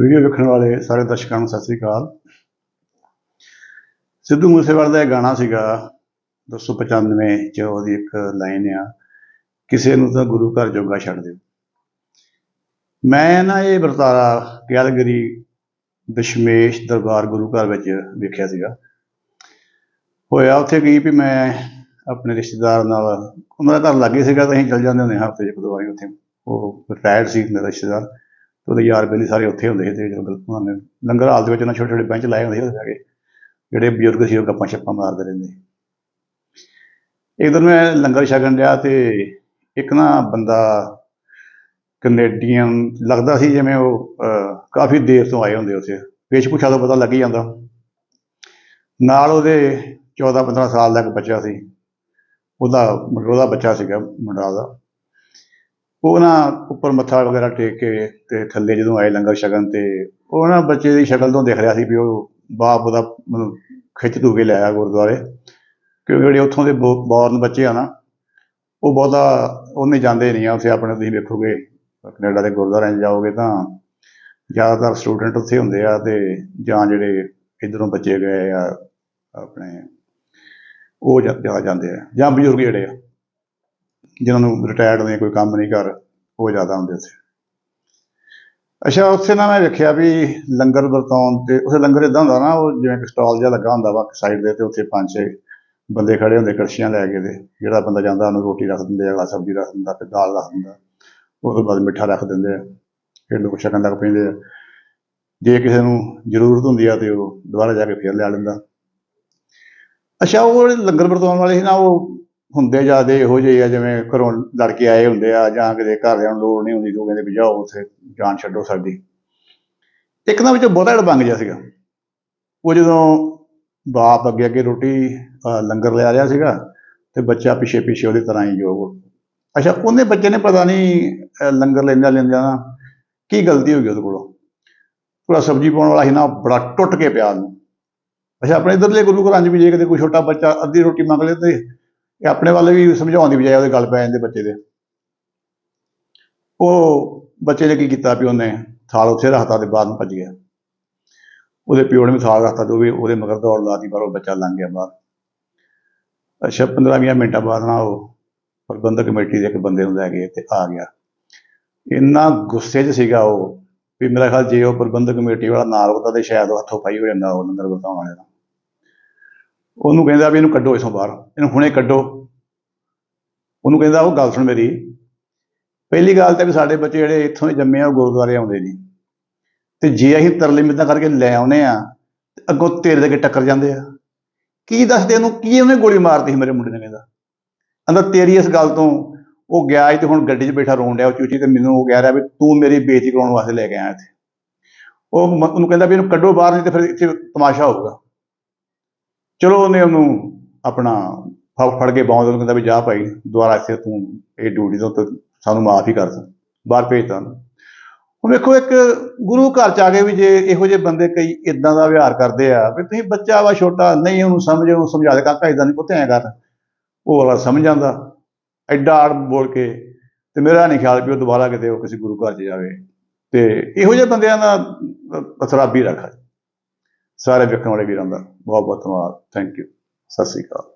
Video ਵੇਖਣ ਵਾਲੇ ਸਾਰੇ ਦਰਸ਼ਕਾਂ ਨੂੰ ਸਤਿ ਸ੍ਰੀ ਅਕਾਲ। ਸਿੱਧੂ ਮੂਸੇਵਾਲੇ ਦਾ ਇਹ ਗਾਣਾ ਸੀਗਾ 295 ਚ ਉਹਦੀ ਇੱਕ ਲਾਈਨ ਆ, ਕਿਸੇ ਨੂੰ ਤਾਂ ਗੁਰੂ ਘਰ ਜੋਗਾ ਛੱਡ ਦਿਓ। ਮੈਂ ਨਾ ਇਹ ਵਰਤਾਰਾ ਗਿਆਲਗਰੀ ਦਸ਼ਮੇਸ਼ ਦਰਬਾਰ ਗੁਰੂ ਘਰ ਵਿੱਚ ਵੇਖਿਆ ਸੀਗਾ। ਹੋਇਆ ਉੱਥੇ ਗਈ ਵੀ ਮੈਂ ਆਪਣੇ ਰਿਸ਼ਤੇਦਾਰ ਨਾਲ, ਉਹਨਾਂ ਦਾ ਘਰ ਲੱਗੇ ਸੀਗਾ, ਤਾਂ ਅਸੀਂ ਚੱਲ ਜਾਂਦੇ ਹੁੰਦੇ ਹਾਂ ਹਫ਼ਤੇ 'ਚ ਇੱਕ ਦੋ ਵਾਰੀ ਉੱਥੇ। ਉਹ ਰਿਟਾਇਰਡ ਸੀ ਮੇਰਾ ਰਿਸ਼ਤੇਦਾਰ। ਤੇ ਉਹਦੇ ਯਾਰ ਬੇਲੀ ਸਾਰੇ ਉੱਥੇ ਹੁੰਦੇ ਸੀ ਤੇ ਜਦੋਂ ਗਲਪਾਂ ਨੇ ਲੰਗਰ ਹਾਲ ਦੇ ਵਿੱਚ ਉਹਨਾਂ ਛੋਟੇ ਛੋਟੇ ਬੈਂਚ ਲਾਏ ਹੁੰਦੇ ਸੀ ਉੱਥੇ ਜਾ ਕੇ, ਜਿਹੜੇ ਬਜ਼ੁਰਗ ਸੀ ਉਹ ਗੱਪਾਂ ਛੱਪਾਂ ਮਾਰਦੇ ਰਹਿੰਦੇ ਇੱਕ ਦਿਨ ਮੈਂ ਲੰਗਰ ਛਕਣ ਰਿਹਾ ਤੇ ਇੱਕ ਨਾ ਬੰਦਾ ਕੈਨੇਡੀਅਨ ਲੱਗਦਾ ਸੀ ਜਿਵੇਂ ਉਹ ਕਾਫੀ ਦੇਰ ਤੋਂ ਆਏ ਹੁੰਦੇ ਉੱਥੇ। ਵੇਸ਼ ਵੇਸ਼ਭੂਸ਼ਾ ਤੋਂ ਪਤਾ ਲੱਗ ਹੀ ਜਾਂਦਾ। ਨਾਲ ਉਹਦੇ 14 15 ਸਾਲ ਦਾ ਇੱਕ ਬੱਚਾ ਸੀ। ਉਹਦਾ ਮਤਲਬ ਉਹਦਾ ਬੱਚਾ ਸੀਗਾ, ਮੁੰਡਾ ਦਾ ਉਹ ਨਾ ਉੱਪਰ ਮੱਥਾ ਵਗੈਰਾ ਟੇਕ ਕੇ ਤੇ ਥੱਲੇ ਜਦੋਂ ਆਏ ਲੰਗਰ ਛਕਣ ਤੇ ਉਹ ਨਾ ਬੱਚੇ ਦੀ ਸ਼ਕਲ ਤੋਂ ਦਿਖ ਰਿਹਾ ਸੀ ਵੀ ਉਹ ਬਾਪ ਉਹਦਾ ਮਤਲਬ ਖਿੱਚ ਧੂ ਕੇ ਲੈ ਆਇਆ ਗੁਰਦੁਆਰੇ, ਕਿਉਂਕਿ ਜਿਹੜੇ ਉੱਥੋਂ ਦੇ ਬੌਰਨ ਬੱਚੇ ਆ ਨਾ, ਉਹ ਬਹੁਤਾ ਉਹਨੇ ਜਾਂਦੇ ਨਹੀਂ ਆ, ਉੱਥੇ ਆਪਣੇ ਤੁਸੀਂ ਵੇਖੋਗੇ, ਕੈਨੇਡਾ ਦੇ ਗੁਰਦੁਆਰਿਆਂ 'ਚ ਜਾਓਗੇ ਤਾਂ ਜ਼ਿਆਦਾਤਰ ਸਟੂਡੈਂਟ ਉੱਥੇ ਹੁੰਦੇ ਆ ਤੇ ਜਾਂ ਜਿਹੜੇ ਇਧਰੋਂ ਬੱਚੇ ਗਏ ਆ, ਆਪਣੇ ਉਹ ਜਾ- ਜ਼ਿਆਦਾ ਜਾਂਦੇ ਆ, ਜਾਂ ਬਜ਼ੁਰਗ ਜਿਹੜੇ ਆ। ਜਿਨ੍ਹਾਂ ਨੂੰ ਰਿਟਾਇਰਡ ਨੇ ਕੋਈ ਕੰਮ ਨਹੀਂ ਕਰ, ਉਹ ਜ਼ਿਆਦਾ ਹੁੰਦੇ ਉੱਥੇ। ਅੱਛਾ, ਉੱਥੇ ਨਾ ਮੈਂ ਵੇਖਿਆ ਵੀ ਲੰਗਰ ਵਰਤਾਉਣ ਤੇ, ਉੱਥੇ ਲੰਗਰ ਇਦਾਂ ਹੁੰਦਾ ਨਾ, ਉਹ ਜਿਵੇਂ ਕਿ ਸਟਾਲ ਜਿਹਾ ਲੱਗਾ ਹੁੰਦਾ ਵਾ ਸਾਈਡ ਦੇ ਤੇ, ਉੱਥੇ ਪੰਜ ਛੇ ਬੰਦੇ ਖੜੇ ਹੁੰਦੇ ਕੜਛੀਆਂ ਲੈ ਕੇ ਦੇ ਜਿਹੜਾ ਬੰਦਾ ਜਾਂਦਾ ਉਹਨੂੰ ਰੋਟੀ ਰੱਖ ਦਿੰਦੇ, ਅਗਲਾ ਸਬਜ਼ੀ ਰੱਖ ਦਿੰਦਾ, ਫਿਰ ਦਾਲ ਰੱਖ ਦਿੰਦਾ ਉਸ ਤੋਂ ਬਾਅਦ ਮਿੱਠਾ ਰੱਖ ਦਿੰਦੇ ਆ, ਫਿਰ ਲੋਕ ਛਕਣ ਲੱਗ ਪੈਂਦੇ ਆ। ਜੇ ਕਿਸੇ ਨੂੰ ਜ਼ਰੂਰਤ ਹੁੰਦੀ ਆ ਤੇ ਉਹ ਦੁਬਾਰਾ ਜਾ ਕੇ ਫਿਰ ਲਿਆ ਲੈਂਦਾ। ਅੱਛਾ, ਉਹ ਲੰਗਰ ਵਰਤਾਉਣ ਵਾਲੇ ਸੀ ਨਾ, ਉਹ ਹੁੰਦੇ ਜਿਆਦੇ ਇਹੋ ਜਿਹੇ ਆ, ਜਿਵੇਂ ਘਰੋਂ ਲੜ ਕੇ ਆਏ ਹੁੰਦੇ ਆ, ਜਾਂ ਕਿਤੇ ਘਰਦਿਆਂ ਨੂੰ ਲੋੜ ਨਹੀਂ ਹੁੰਦੀ ਤੇ ਕਹਿੰਦੇ ਵੀ ਜਾਓ ਉੱਥੇ ਜਾਨ ਛੱਡੋ ਸਾਡੀ। ਇੱਕ ਨਾ ਵਿੱਚੋਂ ਬਹੁਤਾ ਜਿਹੜਾ ਬੰਗ ਜਿਹਾ ਸੀਗਾ। ਉਹ ਜਦੋਂ ਬਾਪ ਅੱਗੇ ਅੱਗੇ ਰੋਟੀ ਲੰਗਰ ਲਿਆ ਰਿਹਾ ਸੀਗਾ, ਤੇ ਬੱਚਾ ਪਿੱਛੇ ਪਿੱਛੇ ਉਹਦੇ ਤਰ੍ਹਾਂ ਹੀ ਜੋ ਉਹ- ਅੱਛਾ, ਉਹਨੇ ਬੱਚੇ ਨੇ ਪਤਾ ਨਹੀਂ ਲੰਗਰ ਲੈਂਦਾ ਲੈਂਦਾ ਨਾ, ਕੀ ਗਲਤੀ ਹੋ ਗਈ ਉਹਦੇ ਕੋਲੋਂ? ਥੋੜਾ ਸਬਜ਼ੀ ਪਾਉਣ ਵਾਲਾ ਸੀ ਨਾ, ਬੜਾ ਟੁੱਟ ਕੇ ਪਿਆ ਨੂੰ ਅੱਛਾ, ਆਪਣੇ ਇਧਰਲੇ ਗੁਰੂ ਘਰਾਂ 'ਚ ਵੀ ਜੇ ਕਿਤੇ ਕੋਈ ਛੋਟਾ ਬੱਚਾ ਅੱਧੀ ਰੋਟੀ ਮੰਗ ਲੇ ਤੇ ਇਹ ਆਪਣੇ ਵੱਲ ਵੀ ਸਮਝਾਉਣ ਦੀ ਬਜਾਏ ਉਹਦੇ ਗੱਲ ਪੈ ਜਾਂਦੇ ਬੱਚੇ ਦੇ। ਉਹ ਬੱਚੇ ਨੇ ਕੀ ਕੀਤਾ ਵੀ ਉਹਨੇ ਥਾਲ ਉੱਥੇ ਰੱਖਤਾ ਤੇ ਬਾਹਰ ਨੂੰ ਭੱਜ ਗਿਆ। ਉਹਦੇ ਪਿਓ ਨੇ ਵੀ ਥਾਲ ਰੱਖਤਾ ਤੇ ਵੀ ਉਹਦੇ ਮਗਰ ਦੌੜ ਲਾਤੀ ਪਰ ਉਹ ਬੱਚਾ ਲੰਘ ਗਿਆ ਬਾਹਰ। ਅੱਛਾ 15 ਮਿੰਟਾਂ ਬਾਅਦ ਨਾ ਉਹ ਪ੍ਰਬੰਧਕ ਕਮੇਟੀ ਦੇ ਇੱਕ ਬੰਦੇ ਨੂੰ ਲੈ ਕੇ ਤੇ ਆ ਗਿਆ। ਇੰਨਾ ਗੁੱਸੇ 'ਚ ਸੀਗਾ ਉਹ ਵੀ ਮੇਰਾ ਖਿਆਲ ਜੇ ਉਹ ਪ੍ਰਬੰਧਕ ਕਮੇਟੀ ਵਾਲਾ ਨਾਲ ਹੁੰਦਾ ਤੇ ਸ਼ਾਇਦ ਉਹ ਹੱਥੋਂ ਪਾਈ ਹੋ ਜਾਂਦਾ, ਉਹ ਨੰਦਰ ਬਤਾਉਣ ਵਾਲੇ ਦਾ। ਉਹਨੂੰ ਕਹਿੰਦਾ ਵੀ ਇਹਨੂੰ ਕੱਢੋ ਇਥੋਂ ਬਾਹਰ। ਇਹਨੂੰ ਹੁਣੇ ਕੱਢੋ। ਉਹਨੂੰ ਕਹਿੰਦਾ, ਉਹ ਗੱਲ ਸੁਣ ਮੇਰੀ। ਪਹਿਲੀ ਗੱਲ ਤਾਂ ਵੀ ਸਾਡੇ ਬੱਚੇ ਜਿਹੜੇ ਇੱਥੋਂ ਦੇ ਜੰਮੇ ਆ, ਉਹ ਗੁਰਦੁਆਰੇ ਆਉਂਦੇ ਨਹੀਂ। ਤੇ ਜੇ ਅਸੀਂ ਤਰਲੇ ਮਿੱਦਾਂ ਕਰਕੇ ਲੈ ਆਉਨੇ ਆ, ਤੇ ਅੱਗੋਂ ਤੇਰੇ ਦੇ ਅੱਗੇ ਟੱਕਰ ਜਾਂਦੇ ਆ। ਕੀ ਦੱਸਦੇ ਉਹਨੂੰ? ਕੀ ਉਹਨੇ ਗੋਲੀ ਮਾਰਤੀ ਸੀ ਮੇਰੇ ਮੁੰਡੇ ਨੇ ਕਹਿੰਦਾ। ਅੰਦਰ ਤੇਰੀ ਇਸ ਗੱਲ ਤੋਂ ਉਹ ਗਿਆ ਸੀ ਤੇ ਹੁਣ ਗੱਡੀ 'ਚ ਬੈਠਾ ਰੋਣ ਡਿਆ, ਉਹ ਚੂਚੀ ਤੇ ਮੈਨੂੰ ਉਹ ਕਹਿ ਰਿਹਾ ਵੀ ਤੂੰ ਮੇਰੀ ਬੇਇੱਜ਼ਤੀ ਕਰਾਉਣ ਵਾਸਤੇ ਲੈ ਕੇ ਆਇਆ ਇੱਥੇ। ਉਹ ਉਹਨੂੰ ਕਹਿੰਦਾ ਵੀ ਇਹਨੂੰ ਕੱਢੋ ਬਾਹਰ, ਨਹੀਂ ਤੇ ਫਿਰ ਇੱਥੇ ਤਮਾਸ਼ਾ ਹੋਊਗਾ। ਚਲੋ ਉਹਨੇ ਉਹਨੂੰ ਆਪਣਾ ਫੜ ਫੜ ਕੇ ਬਾਉਂਦ ਉਹਨੂੰ ਕਹਿੰਦਾ ਵੀ ਜਾ ਭਾਈ, ਦੁਬਾਰਾ ਇੱਥੇ ਤੂੰ ਇਹ ਡਿਊਟੀ ਤੋਂ ਤੇ ਸਾਨੂੰ ਮਾਫ ਹੀ ਕਰ ਦੇ। ਬਾਹਰ ਭੇਜਤਾ ਉਹਨੂੰ। ਹੁਣ ਵੇਖੋ ਇੱਕ ਗੁਰੂ ਘਰ ਚ ਆ ਕੇ ਵੀ ਜੇ ਇਹੋ ਜਿਹੇ ਬੰਦੇ ਕਈ ਇਦਾਂ ਦਾ ਵਿਹਾਰ ਕਰਦੇ ਆ, ਵੀ ਤੁਸੀਂ ਬੱਚਾ ਵਾ ਛੋਟਾ, ਨਹੀਂ ਉਹਨੂੰ ਸਮਝ, ਉਹਨੂੰ ਸਮਝਾ ਦੇ, ਕਾਕਾ ਇਦਾਂ ਨਹੀਂ ਪੁੱਤ, ਐਂ ਕਰ। ਉਹ ਵਾਲਾ ਸਮਝ ਜਾਂਦਾ। ਐਡਾ ਆੜ ਬੋਲ ਕੇ ਤੇ ਮੇਰਾ ਨਹੀਂ ਖਿਆਲ ਵੀ ਉਹ ਦੁਬਾਰਾ ਕਿਤੇ ਉਹ ਕਿਸੇ ਗੁਰੂ ਘਰ ਚ ਜਾਵੇ। ਤੇ ਇਹੋ ਜਿਹੇ ਬੰਦਿਆਂ ਦਾ ਅਸਰਾਬੀ ਰੱਖਾ। ਸਾਰੇ ਵੇਖਣ ਵਾਲੇ ਵੀਰਾਂ ਦਾ ਬਹੁਤ ਬਹੁਤ ਧੰਨਵਾਦ। Thank you Sat Sri Akal.